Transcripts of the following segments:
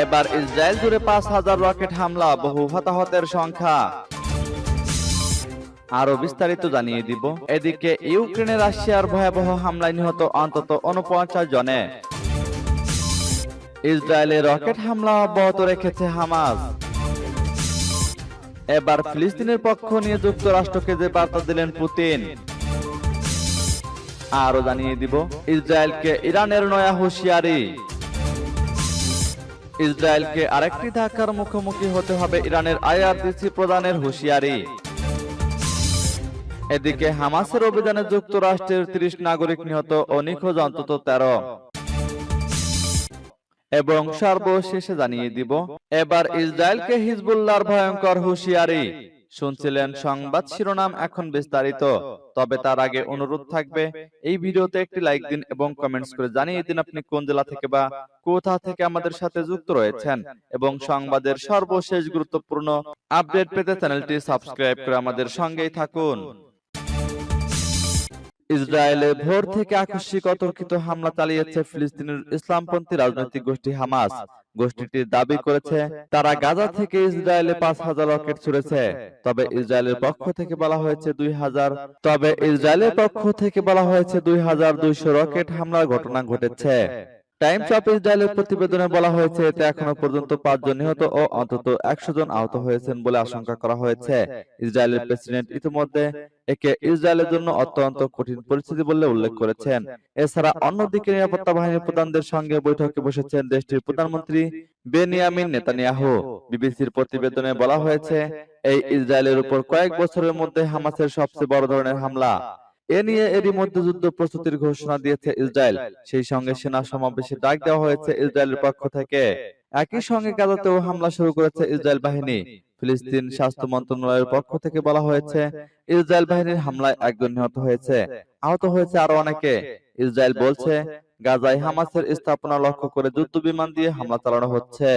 এবার ইসরায়েল জুড়ে পাঁচ হাজার রকেট হামলা, বহু হতাহতের সংখ্যা। আরও বিস্তারিত জানিয়ে দিব। এদিকে ইউক্রেনে রাশিয়ার ভয়াবহ হামলায় নিহত অন্তত উনপঞ্চাশ জনে। ইসরায়েলে রকেট হামলা অব্যাহত রেখেছে হামাস। এবার ফিলিস্তিনের পক্ষ নিয়ে যুক্তরাষ্ট্রকে যে বার্তা দিলেন পুতিন। আরও জানিয়ে দিব, ইসরায়েলকে ইরানের নয়া হুঁশিয়ারি। ইসরায়েলকে আরেকটি ধাক্কার মুখোমুখি হতে হবে ইরানের আইআরডিসি প্রদানের হুঁশিয়ারি। এদিকে হামাসের অভিযানে যুক্তরাষ্ট্রের ত্রিশ নাগরিক নিহত ও নিখোঁজ অন্তত তেরো। এবং সর্বশেষে জানিয়ে দিব, এবার ইসরায়েলকে হিজবুল্লাহর ভয়ঙ্কর হুঁশিয়ারি। শুনছিলেন সংবাদ শিরোনাম এখন বিস্তারিত। তবে তার আগে অনুরোধ থাকবে এই ভিডিওতে একটি লাইক দিন এবং কমেন্টস করে জানিয়ে দিন আপনি কোন জেলা থেকে বা কোথা থেকে আমাদের সাথে যুক্ত রয়েছেন এবং সংবাদের সর্বশেষ গুরুত্বপূর্ণ আপডেট পেতে চ্যানেলটি সাবস্ক্রাইব করে আমাদের সঙ্গেই থাকুন। ইসরায়েলে ভোর থেকে আকস্মিক অতর্কিত হামলা চালিয়েছে ফিলিস্তিনের ইসলামপন্থী রাজনৈতিক গোষ্ঠী হামাস। গোষ্ঠীটি দাবি করেছে তারা গাজা থেকে ইসরায়েলে পাঁচ হাজার রকেট ছুড়েছে। তবে ইসরায়েলের পক্ষ থেকে বলা হয়েছে দুই হাজার তবে ইসরায়েলের পক্ষ থেকে বলা হয়েছে দুই হাজার দুইশো রকেট হামলার ঘটনা ঘটেছে। টাইমস অফ ইসরায়েলের প্রতিবেদনে বলা হয়েছে এতে এখনও পর্যন্ত পাঁচজন নিহত ও অন্তত একশো জন আহত হয়েছেন বলে আশঙ্কা করা হয়েছে। ইসরায়েলের প্রেসিডেন্ট ইতিমধ্যে একে ইসরায়েলের জন্য অত্যন্ত কঠিন পরিস্থিতি বলে উল্লেখ করেছেন। এছাড়া অন্যদিকে নিরাপত্তা বাহিনীর প্রধানদের সঙ্গে বৈঠকে বসেছেন দেশটির প্রধানমন্ত্রী বেনিয়ামিন নেতানিয়াহু। বিবিসির প্রতিবেদনে বলা হয়েছে এই ইসরায়েলের উপর কয়েক বছরের মধ্যে হামাসের সবচেয়ে বড় ধরনের হামলা। এ নিয়ে এরই মধ্যে যুদ্ধ প্রস্তুতির ঘোষণা দিয়েছে ইসরায়েল। সেই সঙ্গে সেনা সমাবেশে ডাক দেওয়া হয়েছে ইসরায়েলের পক্ষ থেকে। একই সঙ্গে গাজাতেও হামলা শুরু করেছে ইসরায়েল বাহিনী। ফিলিস্তিন স্বাস্থ্য মন্ত্রণালয়ের পক্ষ থেকে বলা হয়েছে, ইসরায়েল বাহিনীর হামলায় একজন নিহত হয়েছে। আহত হয়েছে আরও অনেকে। ইসরায়েল বলছে, গাজায় হামাসের স্থাপনা লক্ষ্য করে যুদ্ধ বিমান দিয়ে হামলা চালানো হচ্ছে।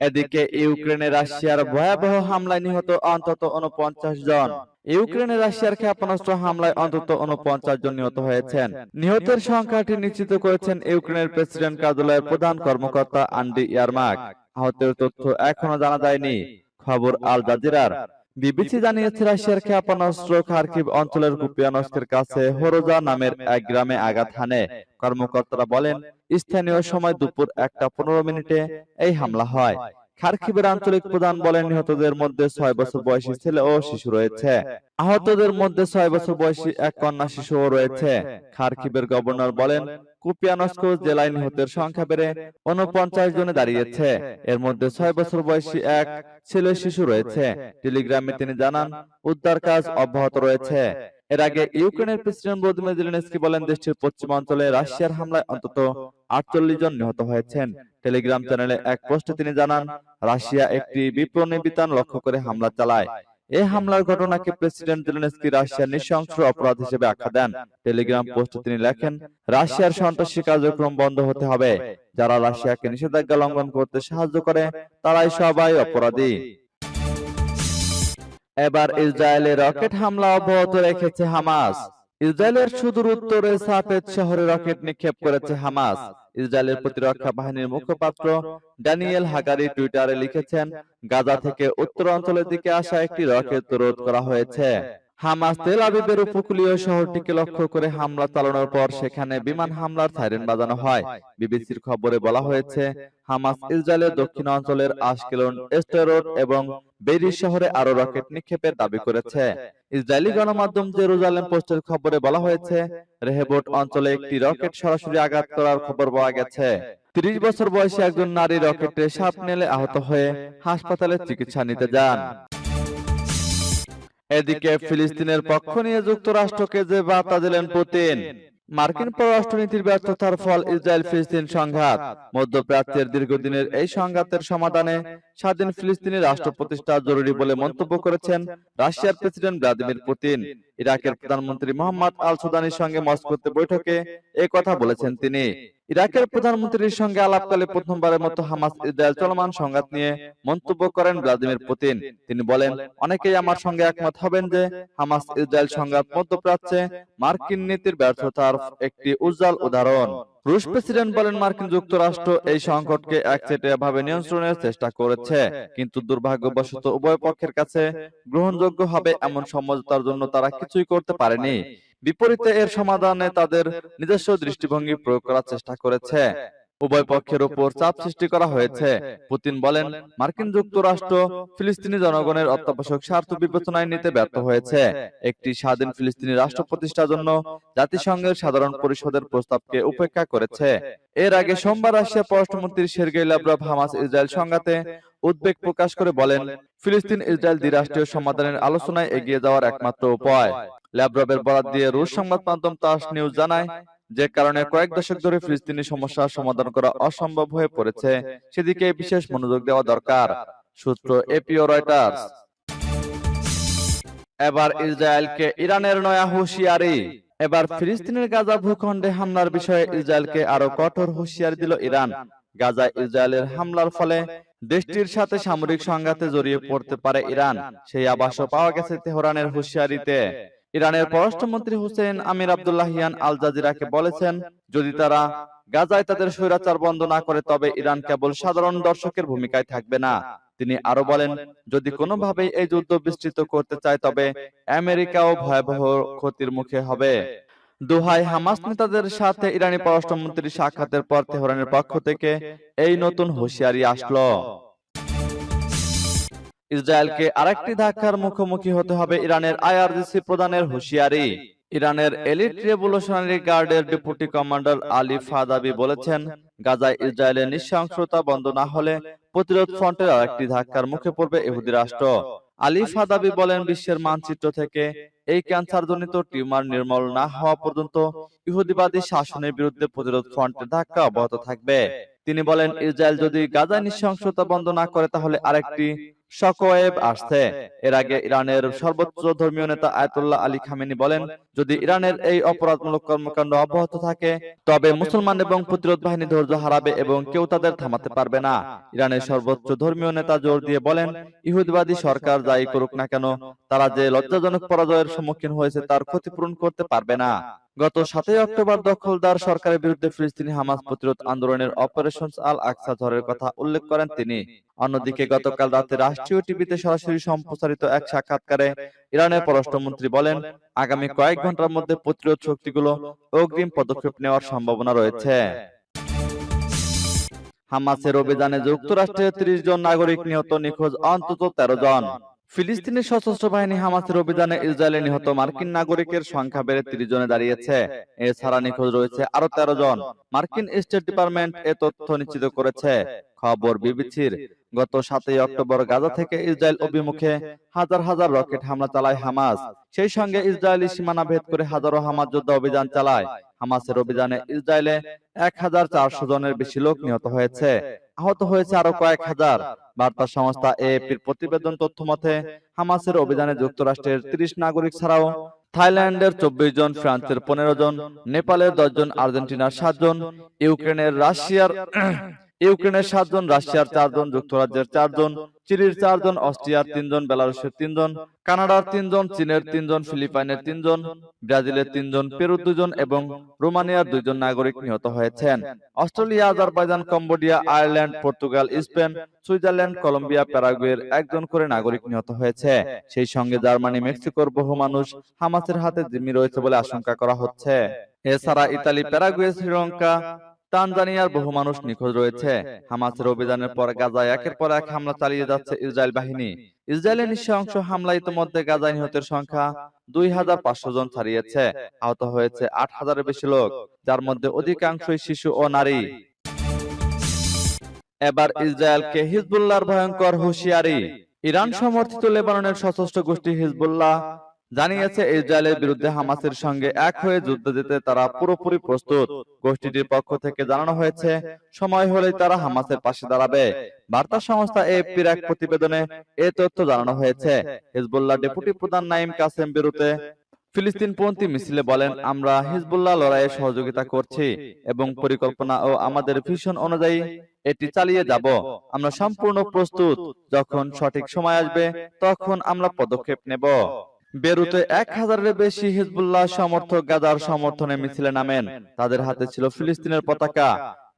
এদিকে ইউক্রেনে রাশিয়ার ভয়াবহ হামলায় নিহত অন্তত উনপঞ্চাশ জন। ইউক্রেনে রাশিয়ার ক্ষেপণাস্ত্র হামলায় অন্তত উনপঞ্চাশ জন নিহত হয়েছেন। নিহতের সংখ্যাটি নিশ্চিত করেছেন ইউক্রেনের প্রেসিডেন্ট কার্যালয়ের প্রধান কর্মকর্তা আন্ডি ইয়ারমাক আহতের তথ্য এখনও জানা যায়নি। খবর আল জাজিরার। বিবিসি জানিয়েছে রাশিয়ার ক্ষেপণাস্ত্র খার্কিভ অঞ্চলের কুপিয়ানস্কের কাছে হরোজা নামের এক গ্রামে আঘাত হানে। কর্মকর্তারা বলেন, স্থানীয় সময় দুপুর একটা পনেরো মিনিটে এই হামলা হয়। খার্কিবের আঞ্চলিক প্রধান বলেন, নিহতদের মধ্যে ছয় বছর বয়সী ছেলে ও শিশু রয়েছে। আহতদের মধ্যে ছয় বছর বয়সী এক কন্যা শিশুও রয়েছে। খার্কিবের গভর্নর বলেন, কুপিয়ানস্ক জেলায় নিহতের সংখ্যা বেড়ে উনপঞ্চাশ জনে দাঁড়িয়েছে। এর মধ্যে ছয় বছর বয়সী এক ছেলে শিশু রয়েছে। টেলিগ্রামে তিনি জানান, উদ্ধার কাজ অব্যাহত রয়েছে। এর আগে ইউক্রেনের প্রেসিডেন্ট ভ্লাদিমির জেলেনস্কি বলেন দেশটির পশ্চিমাঞ্চলে রাশিয়ার হামলায় অন্তত আটচল্লিশ জন নিহত হয়েছেন। টেলিগ্রাম চ্যানেলে এক পোস্টে তিনি জানান, রাশিয়া একটি বিপ্লবী বিতান লক্ষ্য করে হামলা চালায়। এই হামলার ঘটনাকে প্রেসিডেন্ট জেলেনস্কি রাশিয়ার নৃশংস অপরাধ হিসেবে আখ্যা দেন। টেলিগ্রাম পোস্টে তিনি লেখেন, রাশিয়ার সন্ত্রাসী কার্যক্রম বন্ধ হতে হবে। যারা রাশিয়াকে নিষেধাজ্ঞা লঙ্ঘন করতে সাহায্য করে, তারাই সবাই অপরাধী। এবার ইসরায়েলে রকেট হামলা অব্যাহত রেখেছে হামাস। ইসরায়েলের সুদূর উত্তরে সাফেদ শহরে রকেট নিক্ষেপ করেছে হামাস। ইসরায়েলের প্রতিরক্ষা বাহিনীর মুখপাত্র ড্যানিয়েল হাগারি টুইটারে লিখেছেন গাজা থেকে উত্তর অঞ্চলের দিকে আসা একটি রকেট রোধ করা হয়েছে। হামাস তেল আবিবের উপকূলীয় শহরটিকে লক্ষ্য করে হামলা চালানোর পর সেখানে বিমান হামলার সাইরেন বাজানো হয়। বিবিসির খবরে বলা হয়েছে, হামাস ইসরায়েলের দক্ষিণ অঞ্চলের আশকেলন এস্টেরোড এবং বেরি শহরে আরও রকেট নিক্ষেপের দাবি করেছে। ইসরায়েলি গণমাধ্যম জেরুজালেম পোস্টের খবরে বলা হয়েছে, রেহেবোট অঞ্চলে একটি রকেট সরাসরি আঘাত করার খবর পাওয়া গেছে। ত্রিশ বছর বয়সী একজন নারী রকেটে সাপ নেলে আহত হয়ে হাসপাতালে চিকিৎসা নিতে যান। এদিকে ফিলিস্তিনের পক্ষ নিয়ে যুক্তরাষ্ট্রকে যে বার্তা দিলেন পুতিন মার্কিন পররাষ্ট্রনীতির ব্যর্থতার ফল ইসরায়েল ফিলিস্তিন সংঘাত। মধ্যপ্রাচ্যের দীর্ঘদিনের এই সংঘাতের সমাধানে স্বাধীন ফিলিস্তিনি রাষ্ট্র প্রতিষ্ঠা জরুরি বলে মন্তব্য করেছেন রাশিয়ার প্রেসিডেন্ট ভ্লাদিমির পুতিন। ইরাকের প্রধানমন্ত্রী মোহাম্মদ আল সুদানির সঙ্গে মস্কোতে বৈঠকে এই কথা বলেছেন তিনি। ইরাকের প্রধানমন্ত্রীর সঙ্গে আলাপকালে প্রথমবারের মতো হামাস ইসরায়েল চলমান সংঘাত নিয়ে মন্তব্য করেন ভ্লাদিমির পুতিন। তিনি বলেন অনেকেই আমার সঙ্গে একমত হবেন যে হামাস ইসরায়েল সংঘাত মধ্যপ্রাচ্যে মার্কিন নীতির ব্যর্থতার একটি উজ্জ্বল উদাহরণ। রুশ প্রেসিডেন্ট বলেন মার্কিন যুক্তরাষ্ট্র এই সংকটকে একচেটিয়া ভাবে নিয়ন্ত্রণের চেষ্টা করেছে, কিন্তু দুর্ভাগ্যবশত উভয় পক্ষের কাছে গ্রহণযোগ্য হবে এমন সমঝোতার জন্য তারা কিছুই করতে পারেনি। বিপরীতে এর সমাধানে তাদের নিজস্ব দৃষ্টিভঙ্গি প্রয়োগ করার চেষ্টা করেছে। উভয় পক্ষের উপর চাপ সৃষ্টি করা হয়েছে। পুতিন বলেন মার্কিন যুক্তরাষ্ট্র ফিলিস্তিনি জনগণের অত্যাবশ্যক স্বার্থ বিবেচনায় নিতে ব্যর্থ হয়েছে। একটি স্বাধীন ফিলিস্তিনি রাষ্ট্র প্রতিষ্ঠার জন্য জাতিসংঘের সাধারণ পরিষদের প্রস্তাবকে উপেক্ষা করেছে। এর আগে সোমবার রাশিয়া পররাষ্ট্রমন্ত্রী সের্গেই লাভরভ হামাস ইসরায়েল সংঘাতে উদ্বেগ প্রকাশ করে বলেন ফিলিস্তিন ইসরায়েল দ্বিরাষ্ট্রীয় সমাধানের আলোচনায় এগিয়ে যাওয়ার একমাত্র উপায়। ল্যাব্রবের বরাত দিয়ে রুশ সংবাদ মাধ্যম তাস নিউজ জানায় যে কারণে কয়েক দশক ধরে ফিলিস্তিনি সমস্যার সমাধান করা অসম্ভব হয়ে পড়েছে। সেদিকে বিশেষ মনোযোগ দেওয়া দরকার। সূত্র এপিও রয়টার্স। এবার ইসরায়েলকে ইরানের নয়া হুঁশিয়ারি। এবার ফিলিস্তিনের গাজা ভূখণ্ডে হামলার বিষয়ে ইসরায়েলকে আরও কঠোর হুঁশিয়ারি দিল ইরান। গাজায় ইসরায়েলের হামলার ফলে দেশটির সাথে সামরিক সংঘাতে জড়িয়ে পড়তে পারে ইরান। সেই আবাসও পাওয়া গেছে তেহরানের হুঁশিয়ারিতে। ইরানের পররাষ্ট্রমন্ত্রী হুসেন আমির আব্দুল্লাহিয়ান আল জাজিরাকে বলেছেন যদি তারা গাজায় তাদের স্বৈরাচার বন্ধ না করে তবে ইরান কেবল সাধারণ দর্শকের ভূমিকায় থাকবে না। তিনি আরও বলেন যদি কোনোভাবেই এই যুদ্ধ বিস্তৃত করতে চায় তবে আমেরিকাও ভয়াবহ ক্ষতির মুখে হবে। দোহাই হামাস নেতাদের সাথে ইরানি পররাষ্ট্রমন্ত্রীর সাক্ষাতের পর তেহরানের পক্ষ থেকে এই নতুন হুঁশিয়ারি আসলো। ইসরায়েলকে আরেকটি ধাক্কার মুখোমুখি হতে হবে ইরানের আইআরজিসি প্রদানের হুঁশিয়ারি। ইরানের এলিট রেভলিউশনারি গার্ডের ডেপুটি কমান্ডার আলী ফাদাবি বলেছেন গাজায় ইসরায়েলের নৃশংসতা বন্ধ না হলে প্রতিরোধ ফ্রন্টের আরেকটি ধাক্কার মুখে পড়বে ইহুদি রাষ্ট্র। আলী ফাদাবি বলেন বিশ্বের মানচিত্র থেকে এই ক্যান্সারজনিত টিউমার নির্মল না হওয়া পর্যন্ত ইহুদিবাদী শাসনের বিরুদ্ধে প্রতিরোধ ফ্রন্টের ধাক্কা অব্যাহত থাকবে। তিনি বলেন, ইসরায়েল যদি গাজায় নৃশংসতা বন্ধ না করে, তাহলে আরেকটি আসছে। এর আগে ইরানের সর্বোচ্চ ধর্মীয় নেতা আয়াতুল্লাহ আলী খামেনি বলেন, যদি ইরানের এই অপরাধমূলক কর্মকাণ্ড অব্যাহত থাকে, তবে মুসলমান এবং প্রতিরোধ বাহিনী ধৈর্য হারাবে এবং কেউ তাদের থামাতে পারবে না। ইরানের সর্বোচ্চ ধর্মীয় নেতা জোর দিয়ে বলেন, ইহুদিবাদী সরকার যাই করুক না কেন, তারা যে লজ্জাজনক পরাজয়ের সম্মুখীন হয়েছে, তার ক্ষতিপূরণ করতে পারবে না। গত সাতই অক্টোবর দখলদার সরকারের বিরুদ্ধে ফিলিস্তিনি হামাস প্রতিরোধ আন্দোলনের অপারেশন আল আকসা ঝড়ের কথা উল্লেখ করেন তিনি। অন্যদিকে গতকাল রাতে রাষ্ট্রীয় টিভিতে সরাসরি সম্প্রচারিত এক সাক্ষাৎকারে ইরানের পররাষ্ট্রমন্ত্রী বলেন আগামী কয়েক ঘণ্টার মধ্যে প্রতিরোধ শক্তিগুলো অগ্রিম পদক্ষেপ নেওয়ার সম্ভাবনা রয়েছে। হামাসের অভিযানে যুক্তরাষ্ট্রের ত্রিশ জন নাগরিক নিহত নিখোঁজ অন্তত তেরো জন। ফিলিস্তিনের সশস্ত্র বাহিনী হামাসের অভিযানে ইসরায়েলে নিহত মার্কিন নাগরিকের সংখ্যা বেড়ে ত্রিশ জনে দাঁড়িয়েছে। এছাড়া নিখোঁজ রয়েছে আরও তেরো জন। মার্কিন স্টেট ডিপার্টমেন্ট এ তথ্য নিশ্চিত করেছে। খবর বিবিসির। গত সাতই অক্টোবর গাজা থেকে ইসরায়েল অভিমুখে হাজার হাজার রকেট হামলা চালায় হামাস। সেই সঙ্গে ইসরায়েলি সীমানা ভেদ করে হাজারো হামাস যোদ্ধা অভিযান চালায়। হামাসের অভিযানে ইসরায়েলে এক হাজার চারশো জনের বেশি লোক নিহত হয়েছে। আহত হয়েছে আরও কয়েক হাজার। বার্তা সংস্থা এএপির প্রতিবেদন তথ্য মতে, হামাসের অভিযানে যুক্তরাষ্ট্রের ত্রিশ নাগরিক ছাড়াও থাইল্যান্ডের চব্বিশ জন, ফ্রান্সের পনেরো জন, নেপালের দশ জন, আর্জেন্টিনার সাতজন ইউক্রেনের রাশিয়ার ইউক্রেনের সাতজন রাশিয়ার চারজন যুক্তরাজ্যের চারজন চিলির চারজন অস্ট্রিয়ার তিনজন বেলারুশের তিনজন কানাডার তিনজন চীনের তিনজন ফিলিপাইনের তিনজন ব্রাজিলের তিনজন পেরুর দুজন এবং রোমানিয়ার দুইজন নাগরিক নিহত হয়েছেন। Australia Azerbaijan Cambodia Ireland Portugal Spain Switzerland Colombia প্যারাগুয়ের একজন করে নাগরিক নিহত হয়েছে। সেই সঙ্গে জার্মানি মেক্সিকোর বহু মানুষ হামাসের হাতে জিম্মি রয়েছে বলে আশঙ্কা করা হচ্ছে। এছাড়া ইতালি প্যারাগুয়ে শ্রীলঙ্কা তানজানিয়ার বহু মানুষ নিখোঁজ রয়েছে। হামাসের অভিযানের পর গাজায় একের পর এক হামলা চালিয়ে যাচ্ছে ইসরায়েল বাহিনী। ইসরায়েলের নৃশংস হামলা ইতিমধ্যে গাজায় নিহতের সংখ্যা দুই হাজার পাঁচশো জন ছাড়িয়েছে। আহত হয়েছে আট হাজারের বেশি লোক যার মধ্যে অধিকাংশই শিশু ও নারী। এবার ইসরায়েলকে হিজবুল্লাহর ভয়ঙ্কর হুঁশিয়ারি। ইরান সমর্থিত লেবাননের সশস্ত্র গোষ্ঠী হিজবুল্লাহ জানিয়েছে ইসরায়েলের বিরুদ্ধে হামাসের সঙ্গে এক হয়ে যুদ্ধ দিতে তারা পুরোপুরি প্রস্তুত। গোষ্ঠীটির পক্ষ থেকে জানানো হয়েছে সময় হলেই তারা হামাসের পাশে দাঁড়াবে। বার্তা সংস্থা এএফপির এক প্রতিবেদনে এ তথ্য জানানো হয়েছে। হিজবুল্লাহ ডেপুটি প্রধান নাইম কাসেম বিরুদ্ধে ফিলিস্তিনপন্থী মিছিলে বলেন আমরা হিজবুল্লাহ লড়াইয়ে সহযোগিতা করছি এবং পরিকল্পনা ও আমাদের ভিশন অনুযায়ী এটি চালিয়ে যাব। আমরা সম্পূর্ণ প্রস্তুত যখন সঠিক সময় আসবে তখন আমরা পদক্ষেপ নেব বেরুতে এক হাজারের বেশি হিজবুল্লাহ সমর্থক গাজার সমর্থনে মিছিলে নামেন। তাদের হাতে ছিল ফিলিস্তিনের পতাকা।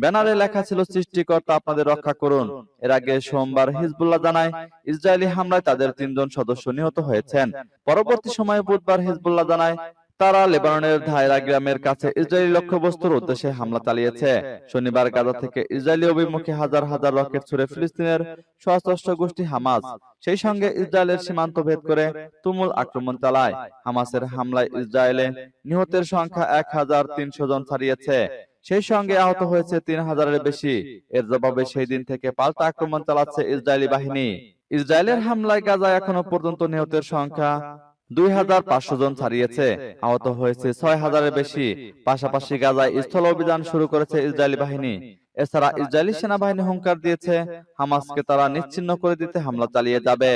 ব্যানারে লেখা ছিল সৃষ্টিকর্তা আপনাদের রক্ষা করুন। এর আগে সোমবার হিজবুল্লাহ জানায় ইসরায়েলি হামলায় তাদের তিনজন সদস্য নিহত হয়েছেন। পরবর্তী সময়ে বুধবার হিজবুল্লাহ জানায় তারা লেবাননের ধায়রা গ্রামের কাছে ইসরায়েলি লক্ষ্যবস্তুর উদ্দেশ্যে হামলা চালিয়েছে। শনিবার গাজা থেকে ইসরায়েলি অভিমুখে হাজার হাজার রকেট ছুড়ে ফিলিস্তিনের সশস্ত্র গোষ্ঠী হামাস। সেই সঙ্গে ইসরায়েলের সীমান্ত ভেদ করে তুমুল আক্রমণ চালায়। হামাসের হামলায় ইসরায়েলে নিহতের সংখ্যা এক হাজার তিনশো জন ছাড়িয়েছে। সেই সঙ্গে আহত হয়েছে তিন হাজারের বেশি। এর জবাবে সেই দিন থেকে পাল্টা আক্রমণ চালাচ্ছে ইসরায়েলি বাহিনী। ইসরায়েলের হামলায় গাজায় এখনও পর্যন্ত নিহতের সংখ্যা দুই হাজার পাঁচশো জন ছাড়িয়েছে আহত হয়েছে ছয় হাজারের বেশি। পাশাপাশি গাজায় স্থল অভিযান শুরু করেছে ইসরায়েলি বাহিনী। এছাড়া ইসরায়েলি সেনাবাহিনী হুঙ্কার দিয়েছে হামাসকে তারা নিচ্ছিন্ন করে দিতে হামলা চালিয়ে যাবে।